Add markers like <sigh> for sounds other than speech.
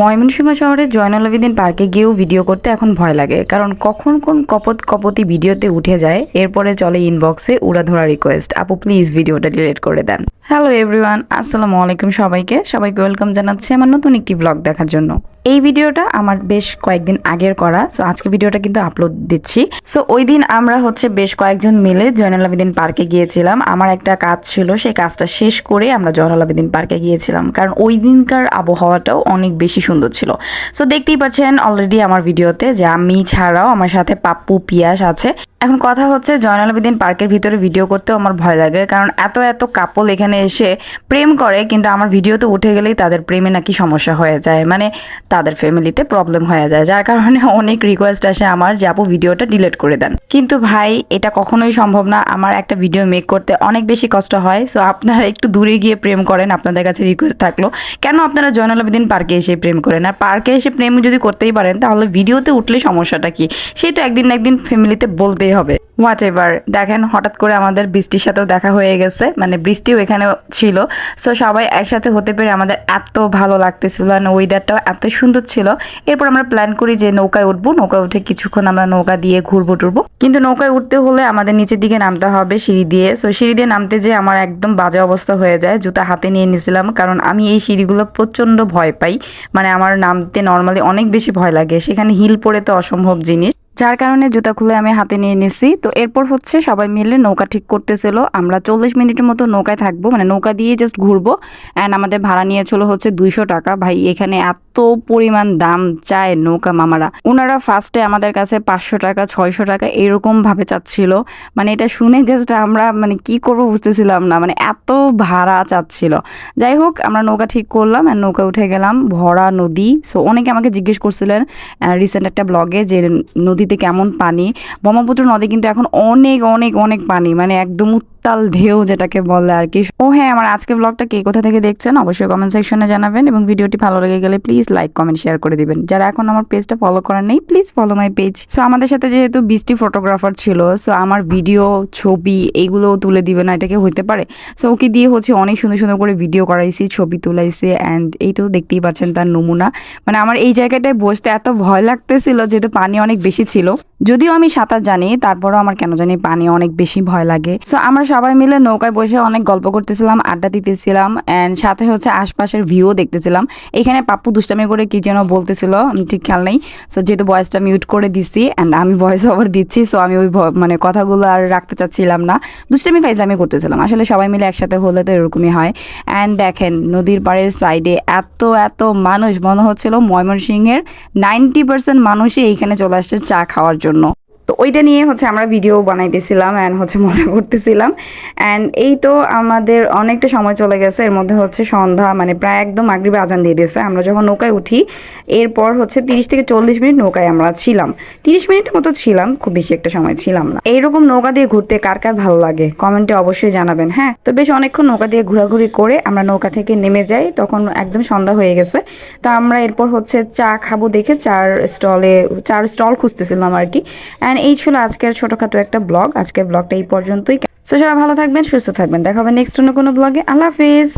ময়মনসিংহ শহরের জয়নাল আবেদিন পার্কে গিয়েও ভিডিও করতে এখন ভয় লাগে। কারণ কখন কোন কপত কপতি ভিডিওতে উঠে যায়, এরপরে চলে ইনবক্সে উড়াধরা রিকোয়েস্ট আপু প্লিজ ভিডিওটা ডিলিট করে দেন। হ্যালো এভরিওয়ান আসসালামু আলাইকুম সবাইকে। সবাইকে ওয়েলকাম জানাচ্ছি আমার নতুন একটি ব্লগ দেখার জন্য। এই ভিডিওটা আমার বেশ কয়েকদিন আগের করা সো আজকে ভিডিওটা কিন্তু আপলোড দিচ্ছি। সো ওই দিন আমরা হচ্ছে বেশ কয়েকজন মিলে জয়নাল আবেদিন পার্কে গিয়েছিলাম। আমার একটা কাজ ছিল সেই কাজটা শেষ করে আমরা জয়নাল আবেদিন পার্কে গিয়েছিলাম। কারণ ওই দিনকার আবহাওয়াটাও অনেক বেশি সুন্দর ছিল। সো দেখতেই পাচ্ছেন অলরেডি আমার ভিডিওতে যে আমি ছাড়াও আমার সাথে পাপ্পু, পিয়াস আছে। এখন কথা হচ্ছে জয়নাল আবেদিন পার্কের ভিতরে ভিডিও করতেও আমার ভয় লাগে, কারণ এত এত কাপল এখানে এসে প্রেম করে, কিন্তু আমার ভিডিওতে উঠে গেলেই তাদের প্রেমে নাকি সমস্যা হয়ে যায়। মানে তাদের ফ্যামিলিতে প্রবলেম হয়ে যায়, যার কারণে <laughs> অনেক রিকোয়েস্ট আসে আমার যে, আপু ভিডিওটা ডিলিট করে দেন। কিন্তু ভাই, এটা কখনোই সম্ভব না। আমার একটা ভিডিও মেক করতে অনেক বেশি কষ্ট হয়। সো আপনারা একটু দূরে গিয়ে প্রেম করেন, আপনাদের কাছে রিকোয়েস্ট থাকল। কেন আপনারা জয়নাল আবেদিন পার্কে এসে প্রেম করেন? আর পার্কে এসে প্রেম যদি করতেই পারেন, তাহলে ভিডিওতে উঠলে সমস্যাটা কি? সেই তো একদিন না একদিন ফ্যামিলিতে বলতেই হবে। হোয়াট এভার দেখেন, হঠাৎ করে আমাদের বৃষ্টির সাথেও দেখা হয়ে গেছে মানে বৃষ্টিও এখানে ছিল। সো সবাই একসাথে হতে পেরে আমাদের এত ভালো লাগতেছিল আর ওয়েদারটাও এত সুন্দর ছিল। এরপর আমরা প্ল্যান করি যে নৌকায় উঠবো। নৌকায় উঠে কিছুক্ষণ আমরা নৌকা দিয়ে ঘুরবো, টুরবো। কিন্তু নৌকায় উঠতে হলে আমাদের নিচের দিকে নামতে হবে সিঁড়ি দিয়ে। সো সিঁড়ি দিয়ে নামতে যে আমার একদম বাজে অবস্থা হয়ে যায়, জুতা হাতে নিয়ে নিয়েছিলাম কারণ আমি এই সিঁড়িগুলো প্রচণ্ড ভয় পাই। মানে আমার নামতে নর্মালি অনেক বেশি ভয় লাগে। সেখানে হিল পরে তো অসম্ভব জিনিস। যার কারণে জুতা খুলে আমি হাতে নিয়ে নিছি। তো এরপর হচ্ছে সবাই মিলে নৌকা ঠিক করতেছিল। আমরা চল্লিশ মিনিটের মতো নৌকায় থাকব মানে নৌকা দিয়ে জাস্ট ঘুরবো। অ্যান্ড আমাদের ভাড়া নিয়েছিল হচ্ছে দুইশো টাকা। ভাই, এখানে এত পরিমাণ দাম চায় নৌকা মামারা। ওনারা ফার্স্টে আমাদের কাছে পাঁচশো টাকা, ছয়শো টাকা এরকম ভাবে চাচ্ছিল। মানে এটা শুনে জাস্ট আমরা মানে কি করব বুঝতেছিলাম না। মানে এত ভাড়া চাচ্ছিল। যাই হোক, আমরা নৌকা ঠিক করলাম আর নৌকা উঠে গেলাম ভরা নদী। সো অনেকে আমাকে জিজ্ঞেস করছিলেন রিসেন্ট একটা ব্লগে যে নদীতে কেমন পানি? ব্রহ্মপুত্র নদী কিন্তু এখন অনেক অনেক অনেক পানি মানে একদম উত্তাল ঢেউ যেটাকে বলে আর কি। ও হ্যাঁ আমার আজকে ব্লগটা কে কোথা থেকে দেখছেন অবশ্যই কমেন্ট সেকশনে জানাবেন এবং ভিডিওটি ভালো লেগে গেলে প্লিজ লাইক কমেন্ট শেয়ার করে দিবেন। যারা এখন আমার পেজটা ফলো করার নেই please follow my page so আমাদের সাথে যেহেতু বৃষ্টি ফটোগ্রাফার ছিল সো আমার ভিডিও ছবি এইগুলো তুলে দিবে না এটাকে হইতে পারে? সো ওকে দিয়ে হচ্ছে অনেক সুন্দর সুন্দর করে ভিডিও করাইছি, ছবি তুলাইছি অ্যান্ড এই তো দেখতেই পাচ্ছেন তার নমুনা। মানে আমার এই জায়গাটায় বসতে এত ভয় লাগতেছিল, যেহেতু পানি অনেক বেশি ছিল। যদিও আমি সাঁতার জানি, তারপরও আমার কেন জানি পানি অনেক বেশি ভয় লাগে। সো আমরা সবাই মিলে নৌকায় বসে অনেক গল্প করতেছিলাম, আড্ডা দিতেছিলাম অ্যান্ড সাথে হচ্ছে আশপাশের ভিউও দেখতেছিলাম। এখানে পাপ্পু দুষ্টামি করে কি যেন বলতেছিল ঠিক খেয়াল নেই। সো যেহেতু ভয়েসটা মিউট করে দিছি অ্যান্ড আমি ভয়েস ওভার দিচ্ছি সো আমি ওই মানে কথাগুলো আর রাখতে চাচ্ছিলাম না। দুষ্টামি ফাইজলামি করতেছিলাম, আসলে সবাই মিলে একসাথে হলে তো এরকমই হয়। অ্যান্ড দেখেন, নদীর পাড়ের সাইডে এত এত মানুষ, মনে হচ্ছিল ময়মনসিংহের নাইনটি পার্সেন্ট মানুষই এইখানে চলে আসছে চা খাওয়ার জন্য। no. তো ওইটা নিয়ে হচ্ছে আমরা ভিডিও বানাইতেছিলাম অ্যান্ড হচ্ছে মজা করতেছিলাম। অ্যান্ড এই তো আমাদের অনেকটা সময় চলে গেছে, এর মধ্যে হচ্ছে সন্ধ্যা মানে প্রায় একদম আগ্রিবে আজান দিয়ে দিয়েছে। আমরা যখন নৌকায় উঠি, এরপর হচ্ছে তিরিশ থেকে চল্লিশ মিনিট নৌকায় আমরা ছিলাম। তিরিশ মিনিট মতো ছিলাম, খুব বেশি একটা সময় ছিলাম না। এইরকম নৌকা দিয়ে ঘুরতে কার কার ভালো লাগে? কমেন্টে অবশ্যই জানাবেন হ্যাঁ? তো বেশ অনেকক্ষণ নৌকা দিয়ে ঘোরাঘুরি করে আমরা নৌকা থেকে নেমে যাই, তখন একদম সন্ধ্যা হয়ে গেছে। তো আমরা এরপর হচ্ছে চা খাব দেখে, চার স্টলে চার স্টল খুঁজতেছিলাম আর কি। অ্যান্ড এই ছিল আজকের ছোটখাটো একটা ব্লগ। আজকের ব্লগটা এই পর্যন্তই। সো সবাই ভালো থাকবেন, সুস্থ থাকবেন। দেখা হবে নেক্সট অন্য কোনো ব্লগে। আল্লাহ হাফিজ।